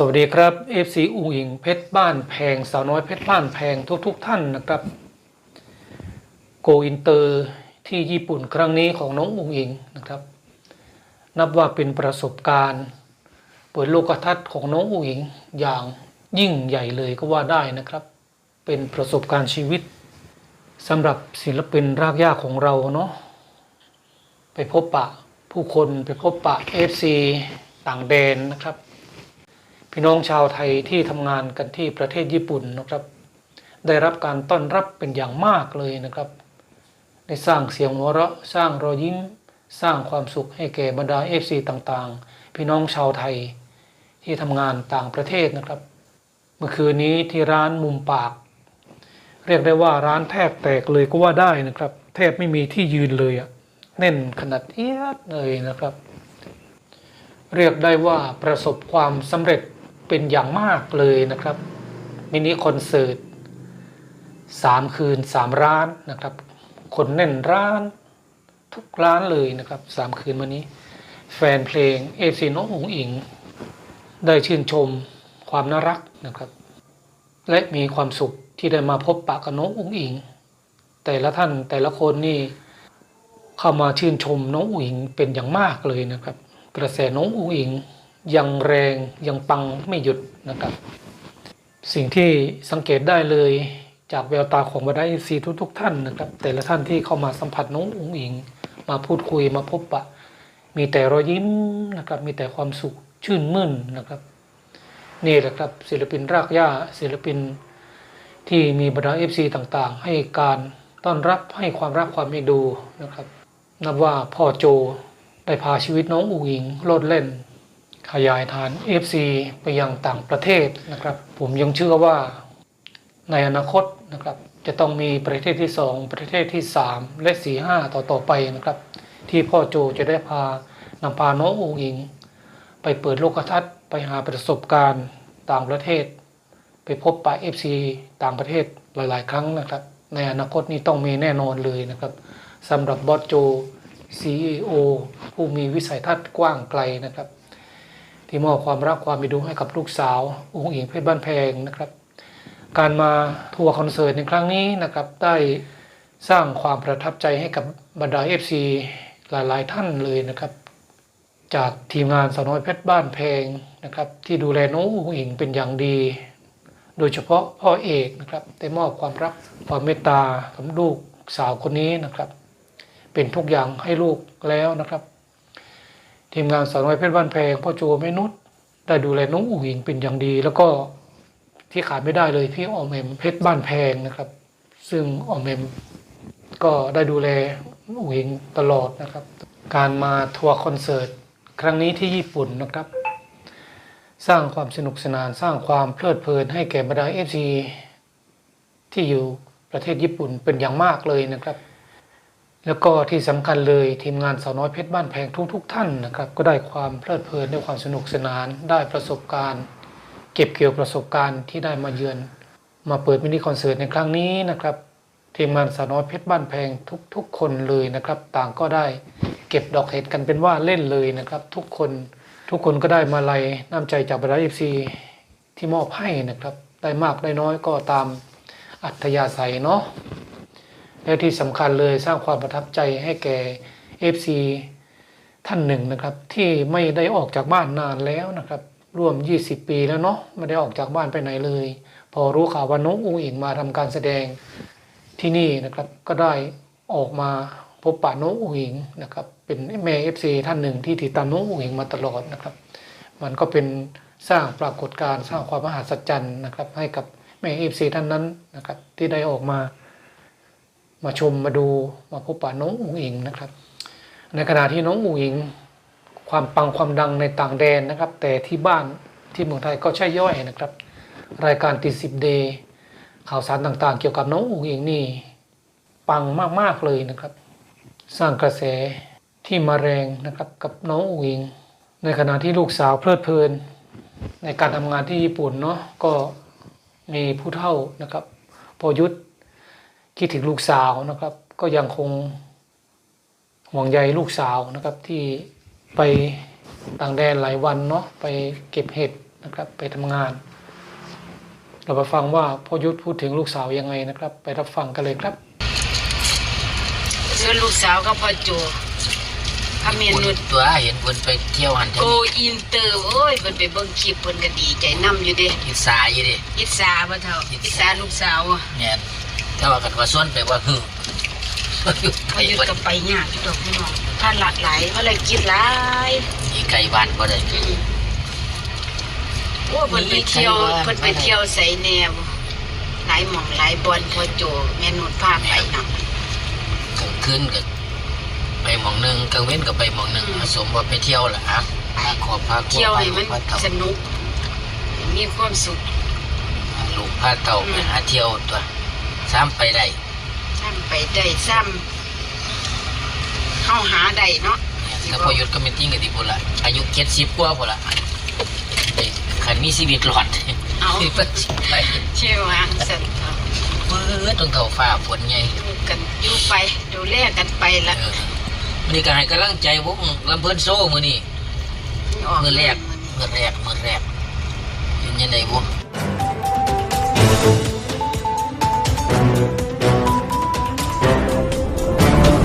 สวัสดีครับ FC อุ๋งอิงเพชรบ้านแพงสาวน้อยเพชรบ้านแพงทุกๆทท่านนะครับโกอินเตอร์ที่ญี่ปุ่นครั้งนี้ของน้องอุ๋งอิงนะครับ นับว่าเป็นประสบการณ์เปิดโลกทัศน์ของน้องอุ๋งอิงอย่างยิ่งใหญ่เลยก็ว่าได้นะครับ เป็นประสบการณ์ชีวิตสำหรับศิลปินรากหญ้าของเราเนาะไปพบปะผู้คนไปพบปะ FC ต่างแดนนะครับ พี่น้องชาวไทยที่ทำงานกันที่ประเทศญี่ปุ่นนะครับ ได้รับการต้อนรับเป็นอย่างมากเลยนะครับ ได้สร้างเสียงหัวเราะสร้างรอยยิ้ม สร้างความสุขให้แก่บรรดา FC ต่างๆ พี่น้องชาวไทยที่ทำงานต่างประเทศนะครับ เมื่อคืนนี้ที่ร้านมุมปาก เรียกได้ว่าร้านแทบแตกเลยก็ว่าได้นะครับ แทบไม่มีที่ยืนเลยอะแน่นขนาดเอียดเลยนะครับ เรียกได้ว่าประสบความสำเร็จ เป็นอย่างมากเลยนะครับ มินิคอนเสิร์ตสามคืนสามร้านนะครับ คนแน่นร้าน ทุกร้านเลยนะครับสามคืนวันนี้ แฟนเพลงเอฟซีน้องหงอิง ได้ชื่นชมความน่ารักนะครับ และมีความสุขที่ได้มาพบปะกับน้องอุ๋งอิง แต่ละท่านแต่ละคนนี่เข้ามาชื่นชมน้องอุ๋งอิงเป็นอย่างมากเลยนะครับ กระแสน้องอุ๋งอิง ยังแรงยังปังไม่หยุดนะครับ สิ่งที่สังเกตได้เลยจากแววตาของบรรดาเอซีทุก ๆ ท่านนะครับ แต่ละท่านที่เข้ามาสัมผัสน้องอุ๋งอิง มาพูดคุยมาพบปะ มีแต่รอยยิ้มนะครับ มีแต่ความสุขชื่นมื่นนะครับ นี่แหละครับศิลปินรากหญ้าศิลปินที่มีบรรดาเอฟซีต่างๆ ให้การต้อนรับให้ความรักความเอ็นดูนะครับ นับว่าพ่อโจได้พาชีวิตน้องอูอิงโลดเล่น ขยายฐาน FC ไปยังต่างประเทศนะครับ ผมยังเชื่อว่าในอนาคตนะครับ จะต้องมีประเทศที่ 2 ประเทศที่ 3 และ 4 5 ต่อต่อไปนะครับ ที่พ่อโจจะได้พานำพาน้องอูอิง ไปเปิดโลกทัศน์ไปหาประสบการณ์ต่างประเทศ ไปพบปะ FC ต่างประเทศหลาย ๆ ครั้งนะครับ ในอนาคตนี้ต้องมีแน่นอนเลยนะครับสำหรับบอสโจ CEO ผู้มีวิสัยทัศน์กว้างไกลนะครับ ที่มอบความรักความมีดูให้กับลูกสาวองค์หญิงเพชรบ้านแพงนะครับ การมาทัวร์คอนเสิร์ตในครั้งนี้นะครับ ได้สร้างความประทับใจให้กับบรรดา FC หลาย ๆ ท่านเลยนะครับ จากทีมงานสาวน้อยเพชรบ้านแพงนะครับ ที่ดูแลน้องอุ๋งอิงเป็นอย่างดี โดยเฉพาะพ่อเอกนะครับได้มอบความรักความเมตตากับลูกสาวคนนี้นะครับ เป็นทุกอย่างให้ลูกแล้วนะครับ ทีมงานสาวน้อยเพชรบ้านแพงพ่อโจแม่นุชได้ดูแลน้องอุ๋งอิงเป็นอย่างดี แล้วก็ที่ขาดไม่ได้เลยพี่ออมเอมเพชรบ้านแพงนะครับ ซึ่งออมเอมก็ได้ดูแลอุ๋งอิงตลอดนะครับ การมาทัวร์คอนเสิร์ตครั้งนี้ที่ญี่ปุ่นนะครับ สร้างความสนุกสนานสร้างความเพลิดเพลินให้แก่บรรดาเอฟซีที่อยู่ประเทศญี่ปุ่นเป็นอย่างมากเลยนะครับ แล้วก็ที่สำคัญเลยทีมงานสาวน้อยเพชรบ้านแพงทุกๆทท่านนะครับก็ได้ความเพลิดเพลินได้ความสนุกสนาน ได้ประสบการณ์ เก็บเกี่ยวประสบการณ์ที่ได้มาเยือน มาเปิดมินิคอนเสิร์ตในครั้งนี้นะครับทีมงานสาวน้อยเพชรบ้านแพงทุกๆ คนเลยนะครับ ต่างก็ได้เก็บดอกเห็ดกันเป็นว่าเล่นเลยนะครับ ทุกคนทุกคนก็ได้มาลัยน้ำใจจากบรรดาเอฟซีที่มอบให้นะครับ ได้มากได้น้อยก็ตามอัธยาศัยเนาะ และที่สำคัญเลยสร้างความประทับใจให้แก่ FC ท่านหนึ่งนะครับ ที่ไม่ได้ออกจากบ้านนานแล้วนะครับ ร่วม 20 ปีแล้วเนาะไม่ได้ออกจากบ้านไปไหนเลย พอรู้ข่าวว่าน้องอูอิงมาทำการแสดงที่นี่นะครับก็ได้ออกมาพบปะน้องอูอิงนะครับเป็นแม่ FC ท่านหนึ่งที่ติดตามน้องอูอิงมาตลอดนะครับ มันก็เป็นสร้างปรากฏการณ์สร้างความมหัศจรรย์นะครับ ให้กับแม่ FC ท่านนั้นนะครับที่ได้ออกมา มาชมมาดูมาพบปะน้องอุ๋งอิงนะครับ ในขณะที่น้องอุ๋งอิง ความปังความดังในต่างแดนนะครับ แต่ที่บ้านที่เมืองไทยก็ใช่ย่อยนะครับ รายการติดสิบเดย์ข่าวสารต่างๆ เกี่ยวกับน้องอุ๋งอิงนี่ปังมากๆเลยนะครับ สร้างกระแสที่มาแรงนะครับกับน้องอุ๋งอิง ในขณะที่ลูกสาวเพลิดเพลิน ในการทำงานที่ญี่ปุ่นเนาะก็มีผู้เฒ่านะครับพอยุทธ คิดถึงลูกสาวนะครับ ก็ยังคงห่วงใยลูกสาวนะครับ ที่ไปต่างแดนหลายวันเนาะไปเก็บเห็ดนะครับ ไปทำงาน เราไปฟังว่าพ่อยุทธพูดถึงลูกสาวยังไงนะครับ ไปรับฟังกันเลยครับส่วนลูกสาวก็พ่อโจพระเมคนนุษตัวเห็นคนไปเที่ยวหันเที่ยโกวอินเตอร์โอ้ยเพิ่นไปเบิ่งคลิปเพิ่นก็ดีใจนํอยู่เด้อิสาอยู่ดิอิสาบ่เท่าอิสาลูกสาวเนี่ย แต่ว่ากันว่าส่วนไปว่าคือพอหยุดก็ไปยากอยู่ดอกพี่น้องท่านหลากหลายเพราะอะไรกินหลายอีไก่บ้านบ่ได้อืมโอ้เพิ่นไปเที่ยวมีใครว่าเพิ่นไปเที่ยวใส่แนวหลายหม่องหลายบอนพ่อโจแม่นุษพาไปเนาะกลางคืนก็ไปหมองหนึงกลางเว้นก็ไปหมองหนึงอืมผสมว่าไปเที่ยวล่ะฮะพาครอบพาครัวเที่ยวไปให้มันพาเต่าสนุก มีความสุข ลูกพาเต่าไปหาเที่ยวตัว ซ้ำไปได้ซ้ำไปได้ซ้ำเข้าหาได้เนาะเนี่ยแล้วพอหยุดก็ไม่ติ้งกับที่พุ่นละอายุ70กว่าพุ่นละไอ้คันมีชีวิตรอดเอาที่เพิ่นสิไปเชื่อว่าสัตว์เบิดตรงเขาฟ้าฝนไงอยู่กันอยู่ไปดูแลกันไปละเออมื้อนี้ก็ให้กำลังใจวงลำเพิ่นโซ่มื้อนี้ออกมื้อแรกมื้อนี้มื้อแรกมื้อแรกเป็นยังไงบ่